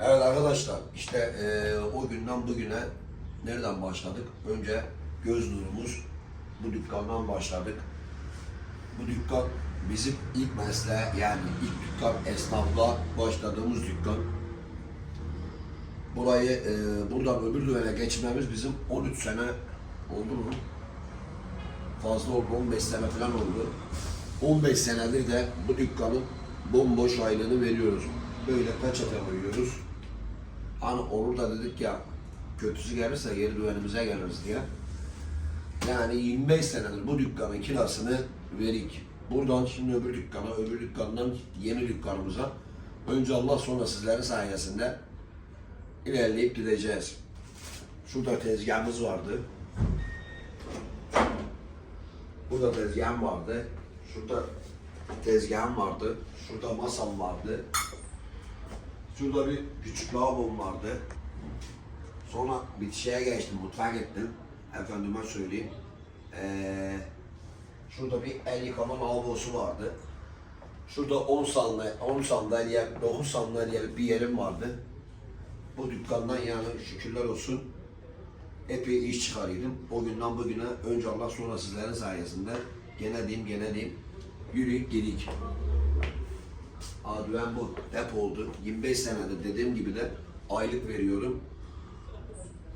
Evet arkadaşlar işte eee, o günden bugüne nereden başladık? Önce göz nurumuz bu dükkandan başladık. Bu dükkan bizim ilk mesleğe yani ilk dükkan esnafla başladığımız dükkan. Burayı eee, buradan öbür düvene geçmemiz bizim 13 sene oldu mu? Fazla oldu 15 sene falan oldu. 15 senedir de bu dükkanın bomboş aylığını veriyoruz. Böyle peçete koyuyoruz. Hani olur da dedik ya kötüsü gelirse geri düvenimize geliriz diye. Yani 25 senedir bu dükkanın kirasını verik. Buradan şimdi öbür dükkana, öbür dükkandan yeni dükkanımıza önce Allah sonra sizlerin sayesinde ilerleyip gideceğiz. Şurada tezgahımız vardı. Burada tezgahım vardı. Şurada tezgahım vardı. Şurada masam vardı. Şurada bir küçük lavabom vardı. Sonra bitişeye geçtim, mutfağa gittim. Efendime söyleyeyim. Ee, şurada bir el yıkama lavabosu vardı. Şurada 10 sandalye, 10 sandalye, 9 sandalye bir yerim vardı. Bu dükkandan yani şükürler olsun epey iş çıkarıyordum. O günden bugüne önce Allah sonra sizlerin sayesinde gene diyeyim gene diyeyim yürüyüp gidik. Adüven bu. Hep oldu. 25 senedir dediğim gibi de aylık veriyorum.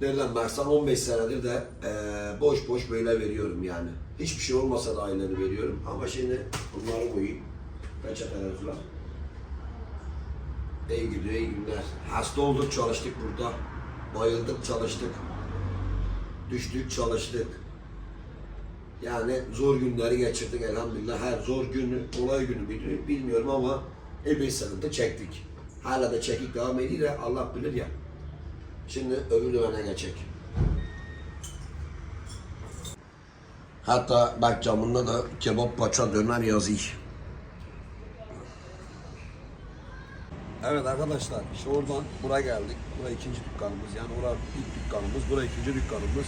Nereden baksan 15 senedir de eee, boş boş böyle veriyorum yani. Hiçbir şey olmasa da aylığını veriyorum. Ama şimdi bunları koyayım. Peçeteler falan. İyi gidiyor, iyi günler. Hasta olduk, çalıştık burada. Bayıldık, çalıştık. Düştük, çalıştık. Yani zor günleri geçirdik elhamdülillah. Her zor günü, olay günü bil- bilmiyorum ama epey sıkıntı çektik. Hala da çekik devam ediyor de Allah bilir ya. Şimdi öbür dövene geçecek. Hatta bak camında da kebap paça döner yazıyor. Evet arkadaşlar, işte oradan buraya geldik. Buraya ikinci dükkanımız. Yani orada ilk dükkanımız, buraya ikinci dükkanımız.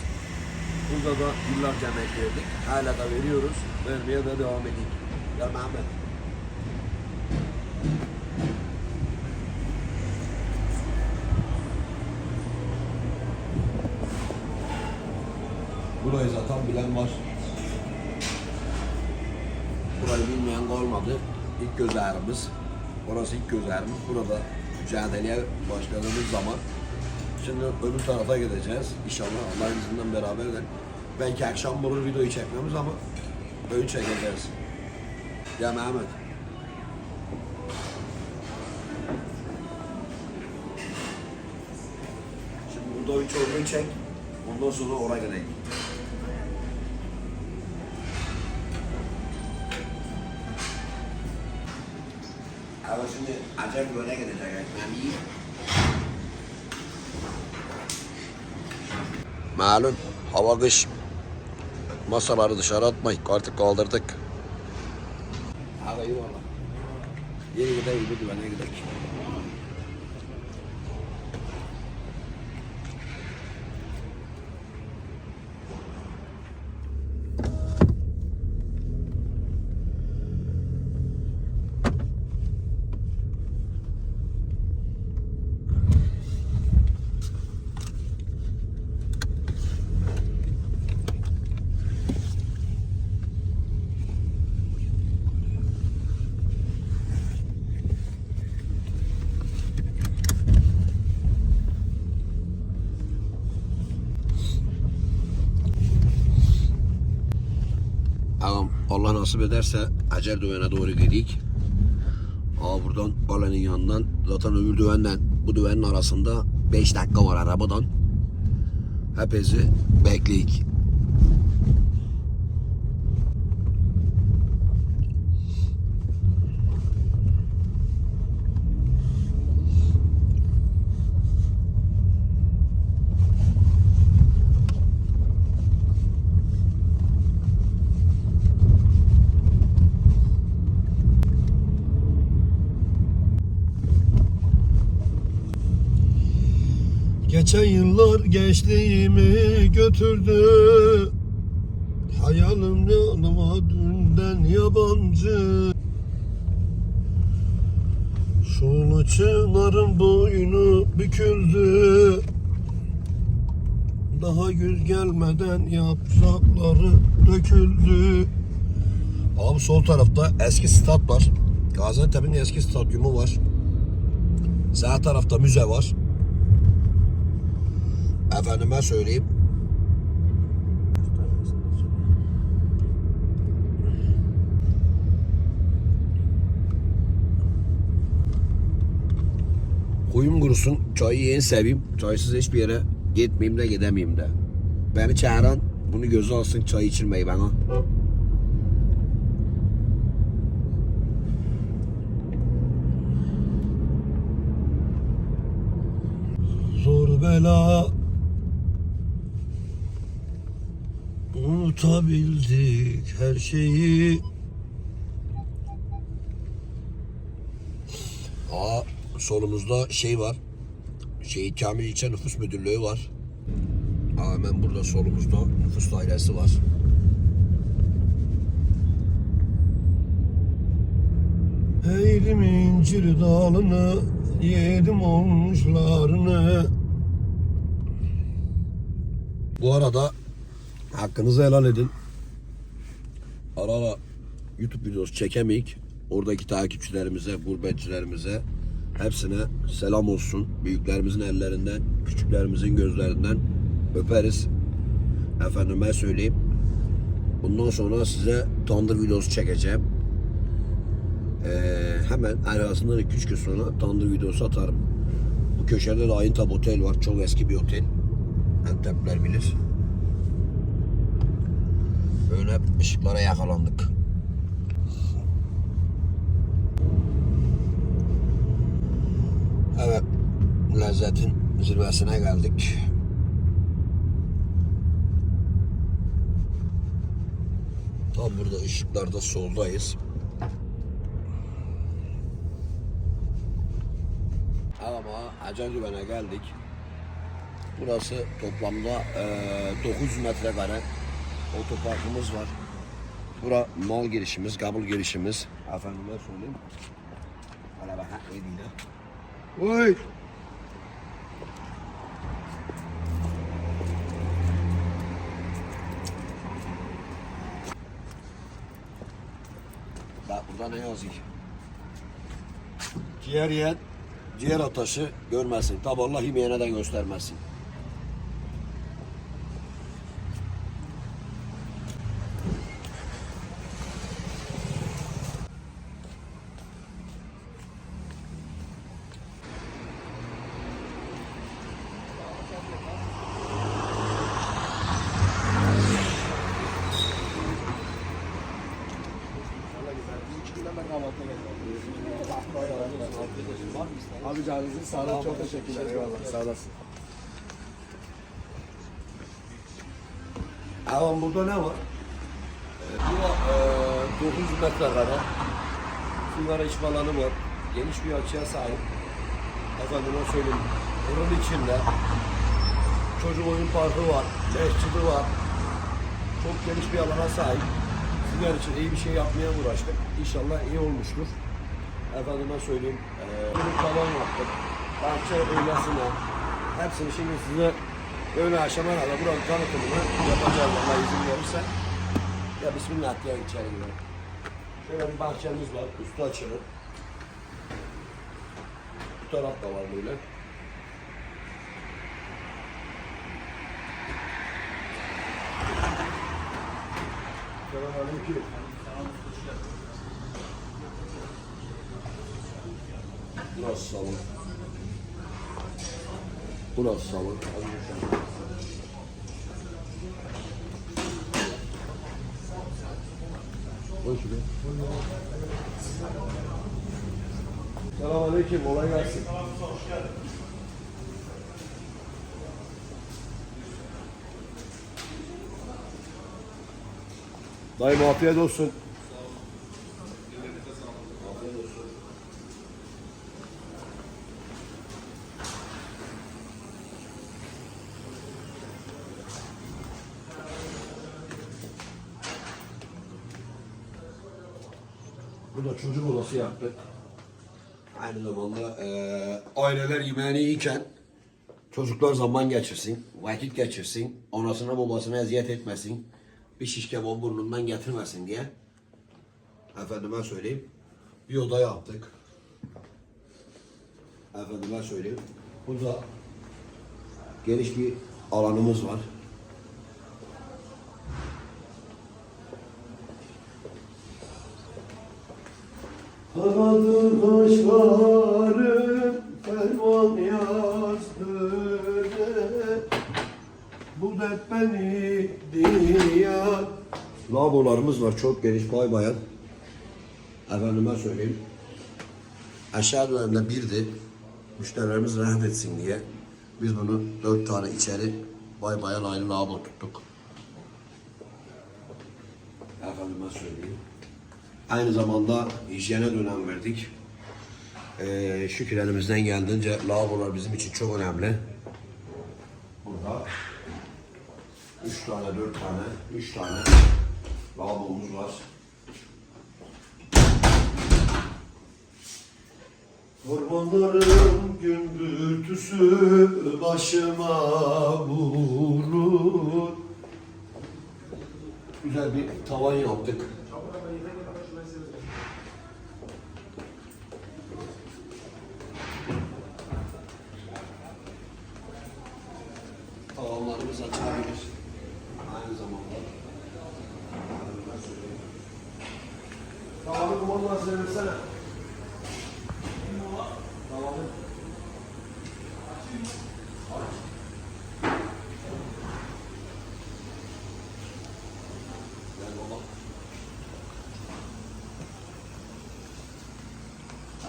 Burada da yıllarca emek verdik. Hala da veriyoruz. Vermeye de devam edeyim. Ya Mehmet. Burayı zaten bilen var. Burayı bilmeyen kalmadı. İlk göz ağrımız. Orası ilk göz ağrımız. Burada mücadeleye başladığımız zaman şimdi öbür tarafa gideceğiz. İnşallah Allah'ın izniyle beraber de. Belki akşam bulur videoyu çekmemiz ama öyle çekeceğiz. Ya Mehmet. Şimdi burada bir çorbayı çek. Ondan sonra oraya gidelim. Acayip böyle gidecek ekmeği. Malum hava kış. Masaları dışarı atmayın. Artık kaldırdık. Hava iyi valla. Yeni gidelim, bir güvene gidelim. Ağam Allah nasip ederse Acer Düven'e doğru gidik. Aa buradan kalenin yanından zaten öbür düvenden bu düvenin arasında 5 dakika var arabadan. Hepinizi bekleyik. Geçen yıllar gençliğimi götürdü. Hayalim yanıma dünden yabancı. Şunu çınarın boynu büküldü. Daha yüz gelmeden yaprakları döküldü. Abi sol tarafta eski stat var. Gaziantep'in eski stadyumu var. Sağ tarafta müze var. Efendime söyleyeyim. Kuyum kurusun, çayı yeni seveyim. Çaysız hiçbir yere gitmeyeyim de gidemeyeyim de. Beni çağıran bunu göze alsın çay içirmeyi bana. Zor bela Unutabildik her şeyi Aa solumuzda şey var. Şehit Kamil İlçe Nüfus Müdürlüğü var. Aa, hemen burada solumuzda nüfus dairesi var. Eğdim incir dalını, yedim olmuşlarını. Bu arada hakkınızı helal edin. Ara ara YouTube videosu çekemeyik. Oradaki takipçilerimize, gurbetçilerimize hepsine selam olsun. Büyüklerimizin ellerinden, küçüklerimizin gözlerinden öperiz. Efendime söyleyeyim. Bundan sonra size tandır videosu çekeceğim. Ee, hemen arasından 2-3 gün sonra tandır videosu atarım. Bu köşede de Ayıntap Otel var. Çok eski bir otel. Antepler bilir. Böyle ışıklara yakalandık. Evet, lezzetin zirvesine geldik. Tam burada ışıklarda soldayız. Ama Acagüven'e geldik. Burası toplamda eee 900 metrekare otoparkımız var. Bura mal girişimiz, kabul girişimiz. Efendime söyleyeyim. Hala bak, değil Oy! Bak burada ne yazıyor? Ciğer yiyen ciğer ataşı görmesin. Tabi Allah yemeyene de göstermesin. Abi canınızın sağlığı çok teşekkürler. Eyvallah. Sağ olasın. Ama burada ne var? Ee, Bu e, 900 metrekare sigara içme alanı var. Geniş bir açıya sahip. Efendime söyleyeyim. Bunun içinde çocuk oyun parkı var, mescidi var. Çok geniş bir alana sahip. Sizler için iyi bir şey yapmaya uğraştık. İnşallah iyi olmuştur. Efendime söyleyeyim. E, bir tavan yaptık. Bahçe öylesine. Hepsini şimdi size öyle aşamalarla buranın tanıtımını yapacağız Allah izin verirse. Ya bismillah diye içeri girelim. Şöyle bir bahçemiz var, üstü açılı. Bu taraf da var böyle. Selamünaleyküm. Salon. Burası salon. Koy şuraya. Selamünaleyküm, kolay gelsin. Dayım afiyet olsun. Afiyet olsun. Burada çocuk odası yaptık. Aynı zamanda eee aileler yemeğini yiyken Çocuklar zaman geçirsin, vakit geçirsin, anasına babasına eziyet etmesin, bir şiş kebabı burnundan getirmesin diye. Efendime söyleyeyim, bir oda yaptık. Efendime söyleyeyim, burada geniş bir alanımız var. Kanadı kaşlarım ferman yazdı Bu dert beni diyar. Labolarımız var çok geniş bay bayan. Efendime söyleyeyim. Aşağı dönemde birdi Müşterilerimiz rahat etsin diye. Biz bunu dört tane içeri bay bayan ayrı labo tuttuk. Efendime söyleyeyim. Aynı zamanda hijyene de önem verdik. Ee, şükür elimizden geldiğince lavabolar bizim için çok önemli. Burada üç tane, dört tane, üç tane lavabomuz var. Ormanların gümbürtüsü başıma vurur. Güzel bir tavan yaptık. Tavanlarımız açılabilir. Aynı zamanda. Tavanı kumandası versene. Tavanı. Gel baba.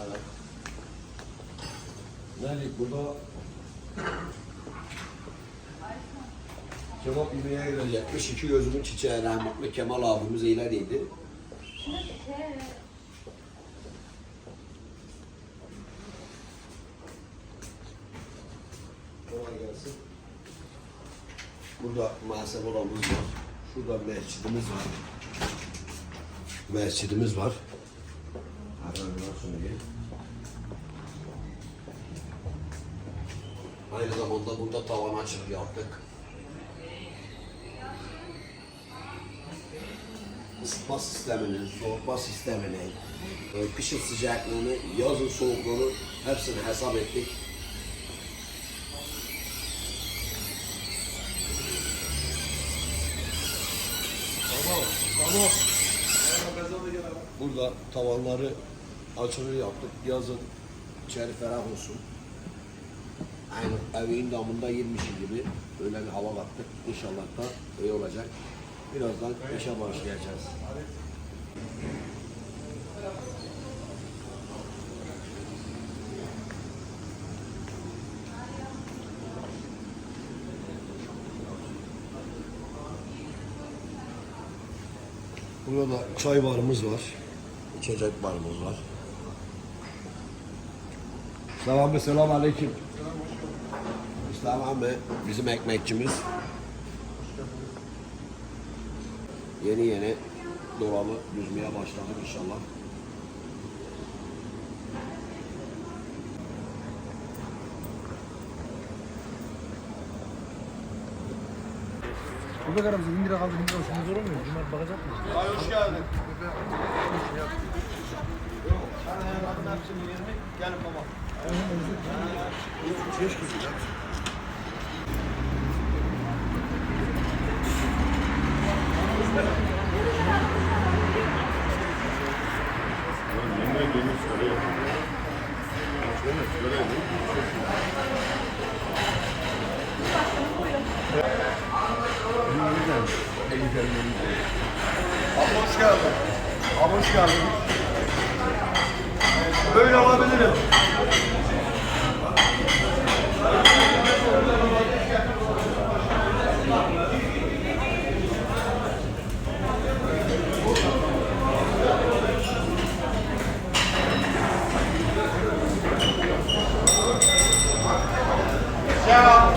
Evet. Nerede burada Kebap yemeğe girecekmiş. İki gözümün çiçeği rahmetli Kemal abimiz ileriydi. Kolay gelsin. Burada muhasebe odamız var. Şurada mescidimiz var. Mescidimiz var. Tavan açılıp yaptık. ısıtma sistemini, soğutma sistemini, e, kışın sıcaklığını, yazın soğukluğunu hepsini hesap ettik. Tamam, tamam. Burada tavanları açılır yaptık. Yazın içeri ferah olsun. Aynı evin damında girmiş gibi öyle bir hava kattık. İnşallah da iyi olacak. Birazdan işe başlayacağız. Burada çay barımız var. İçecek barımız var. Selam ve selam aleyküm. İslam abi bizim ekmekçimiz. Yeni yeni dolabı düzmeye başladık inşallah. Burada aramızda 1000 lira kaldı 1000 lira şunu zor olmuyor. Bunlar bakacak mıyız? Ay hoş geldin. Gelin baba. Abi hoş geldin. Abi hoş geldin. Böyle alabilirim. 안녕.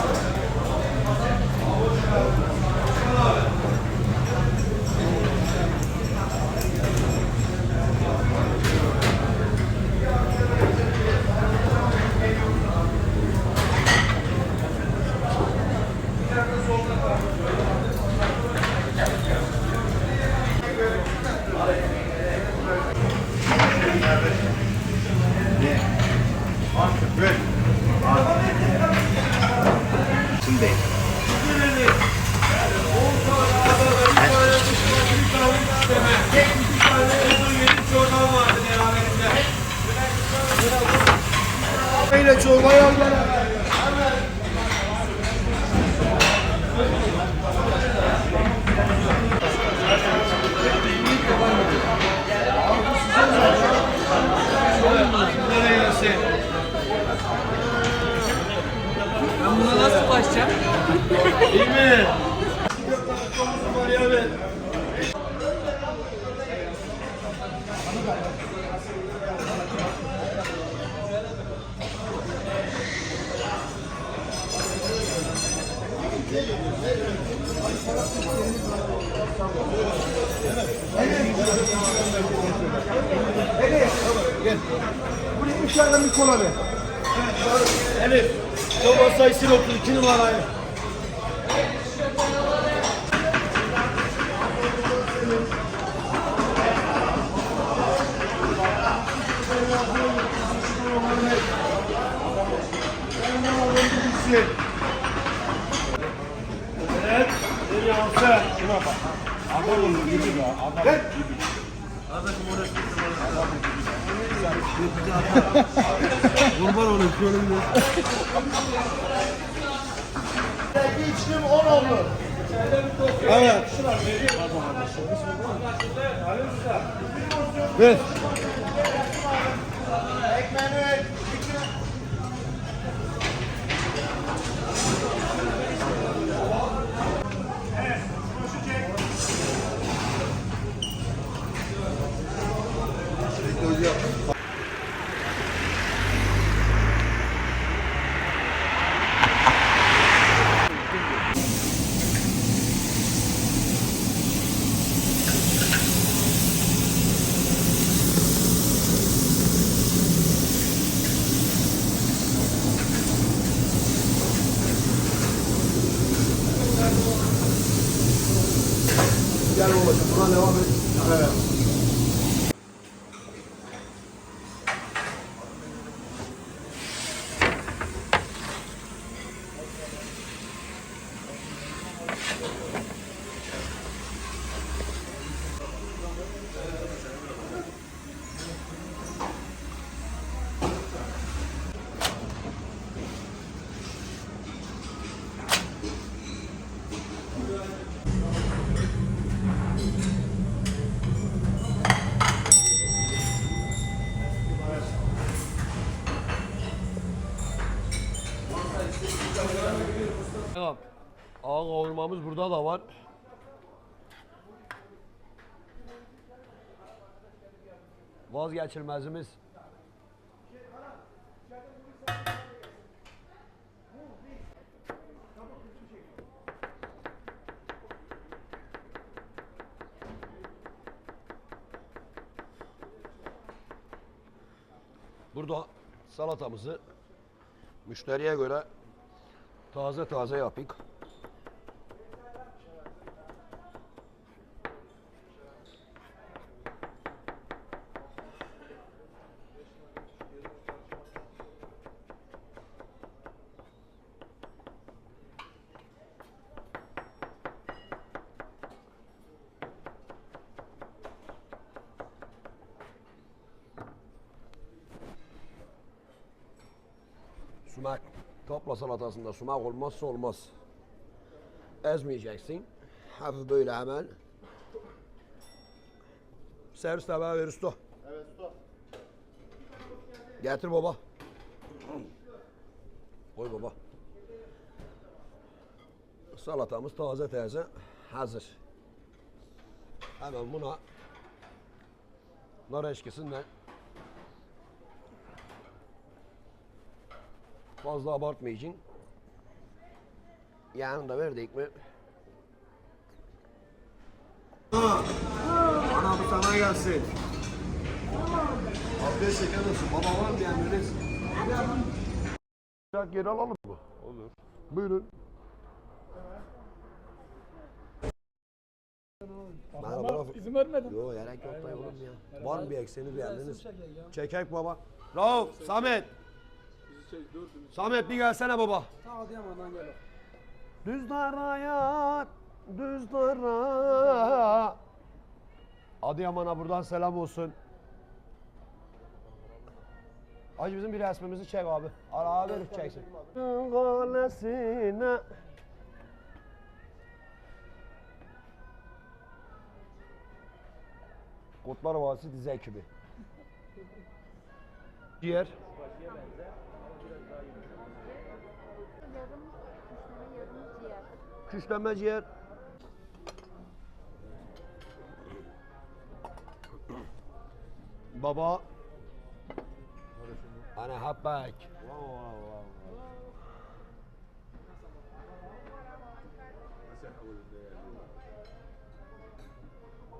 Buraya içeriden bir kola ver. Elif. Çoban sayısın 32 numarayı. Kurban olayım şöyle bir. İçtim 10 oldu. Evet. Ver. Gel babacığım buna devam et. Evet. Ağa kavurmamız burada da var. Vazgeçilmezimiz. Burada salatamızı müşteriye göre taze taze yapık. Sumak. Topla salatasında sumak olmazsa olmaz. Ezmeyeceksin. Hafif böyle hemen. Servis tabağı ver usta. Evet usta. Getir baba. Koy baba. Salatamız taze taze hazır. Hemen buna nar eşkisinden fazla abartmayacaksın. Yağını da verdik mi? Ana bu sana gelsin. Afiyet şeker olsun. Baba var mı emriniz? Sıcak geri alalım mı? Olur. Buyurun. Merhaba. İzin vermedin. Yok gerek yok da oğlum ya. Var mı bir eksiğiniz beğendiniz? Çekek baba. Rauf, Samet. Samet bir gelsene baba. Tamam Adıyaman'dan gel. Düzler hayat, düzler hayat. Adıyaman'a buradan selam olsun. Hacı bizim bir resmimizi çek abi. Ara abi herif çeksin. Galesine. Kurtlar Vadisi dizi ekibi. Diğer. Küşleme ciğer. Baba. Ana habbek.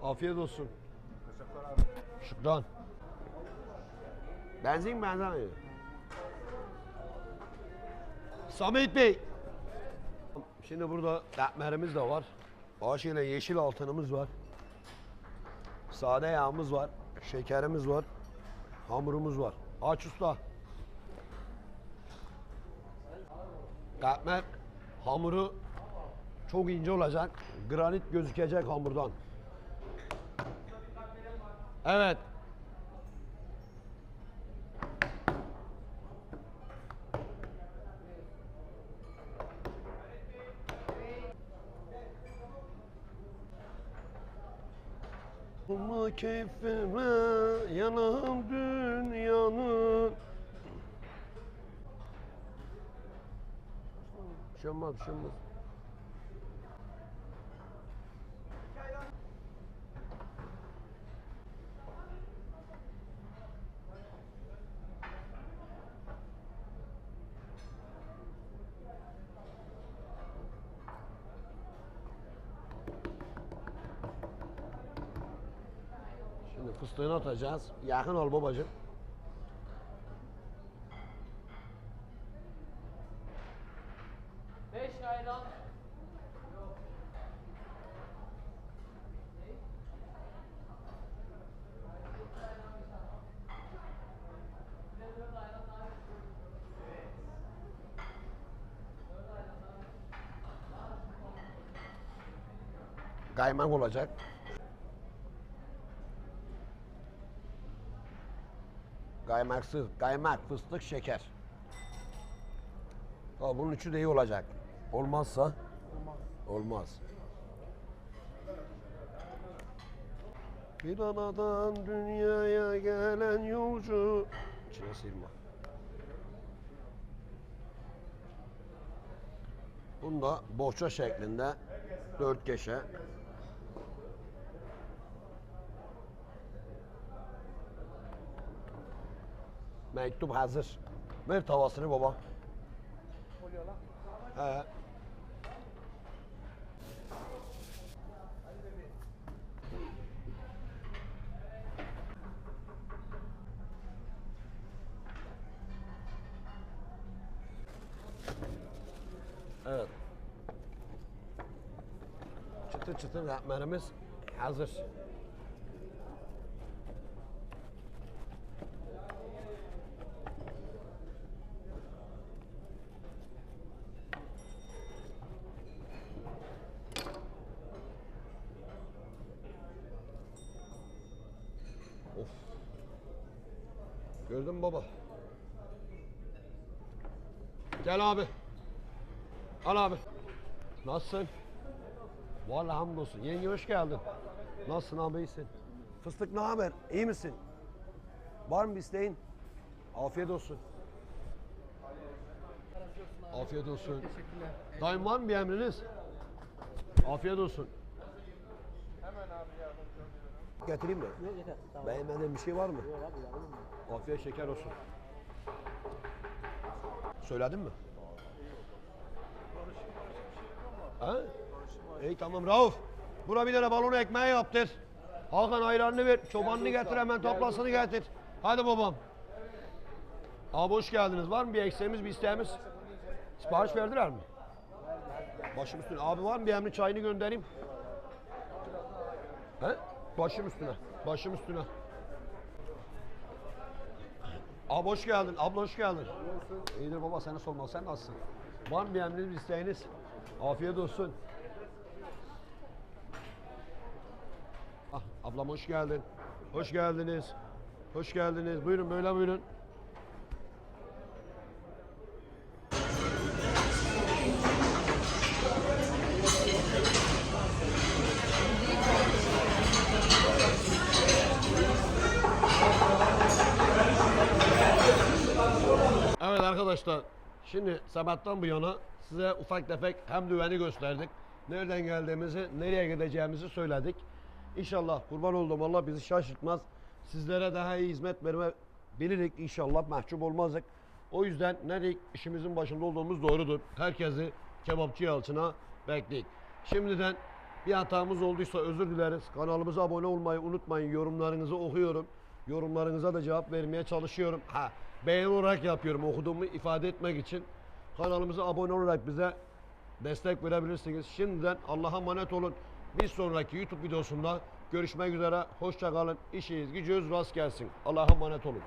Afiyet olsun. Şükran. Benzin benzemiyor. Samet Bey. Şimdi burada katmerimiz de var. Aşıyla yeşil altınımız var. Sade yağımız var. Şekerimiz var. Hamurumuz var. Aç usta. Katmer hamuru çok ince olacak. Granit gözükecek hamurdan. Evet. Ama keyfime yanım dünyanın. Bir şey fıstığını atacağız. Yakın ol babacığım. Beş ayran. Kaymak olacak. Kaymaksız, kaymak, fıstık, şeker. Ha, bunun üçü de iyi olacak. Olmazsa? Olmaz. Olmaz. Bir anadan dünyaya gelen yolcu. İçine sıyırma. Bunu da bohça şeklinde dört keşe Mektup hazır. Ver tavasını baba. He. Evet. Çıtır çıtır ekmeğimiz hazır. Of. Gördün mü baba? Gel abi. Al abi. Nasılsın? Vallahi hamdolsun. Yenge hoş geldin. Nasılsın abi iyisin? Fıstık ne haber? İyi misin? Var mı bir isteğin? Afiyet olsun. Afiyet olsun. Teşekkürler. Dayım var mı bir emriniz? Afiyet olsun. Getireyim mi? Yok yeter. Tamam. Beğenmediğin bir şey var mı? Yok abi ya olur mu? Afiyet şeker olsun. Söyledin mi? Ha? İyi tamam Rauf. Buna bir tane balonu ekmeği yaptır. Hakan ayranını ver. Çobanını getir hemen toplasını getir. Hadi babam. Abi hoş geldiniz. Var mı bir eksiğimiz bir isteğimiz? Sipariş verdiler mi? Başım üstüne. Abi var mı bir emri çayını göndereyim? He? Başım üstüne. Başım üstüne. Abi hoş geldin. Abla hoş geldin. İyidir baba seni sormalı. Sen nasılsın? Var mı bir emriniz, bir isteğiniz? Afiyet olsun. Ah, ablam hoş geldin. Hoş geldiniz. Hoş geldiniz. Buyurun böyle buyurun. Evet arkadaşlar şimdi sabahtan bu yana size ufak tefek hem düveni gösterdik. Nereden geldiğimizi, nereye gideceğimizi söyledik. İnşallah kurban olduğum Allah bizi şaşırtmaz. Sizlere daha iyi hizmet verme bilirik inşallah mahcup olmazdık. O yüzden ne dedik işimizin başında olduğumuz doğrudur. Herkesi kebapçı yalçına bekleyik. Şimdiden bir hatamız olduysa özür dileriz. Kanalımıza abone olmayı unutmayın. Yorumlarınızı okuyorum. Yorumlarınıza da cevap vermeye çalışıyorum. Ha, beğeni olarak yapıyorum okuduğumu ifade etmek için. Kanalımıza abone olarak bize destek verebilirsiniz. Şimdiden Allah'a emanet olun. Bir sonraki YouTube videosunda görüşmek üzere. Hoşça kalın. İşiniz gücünüz rast gelsin. Allah'a emanet olun.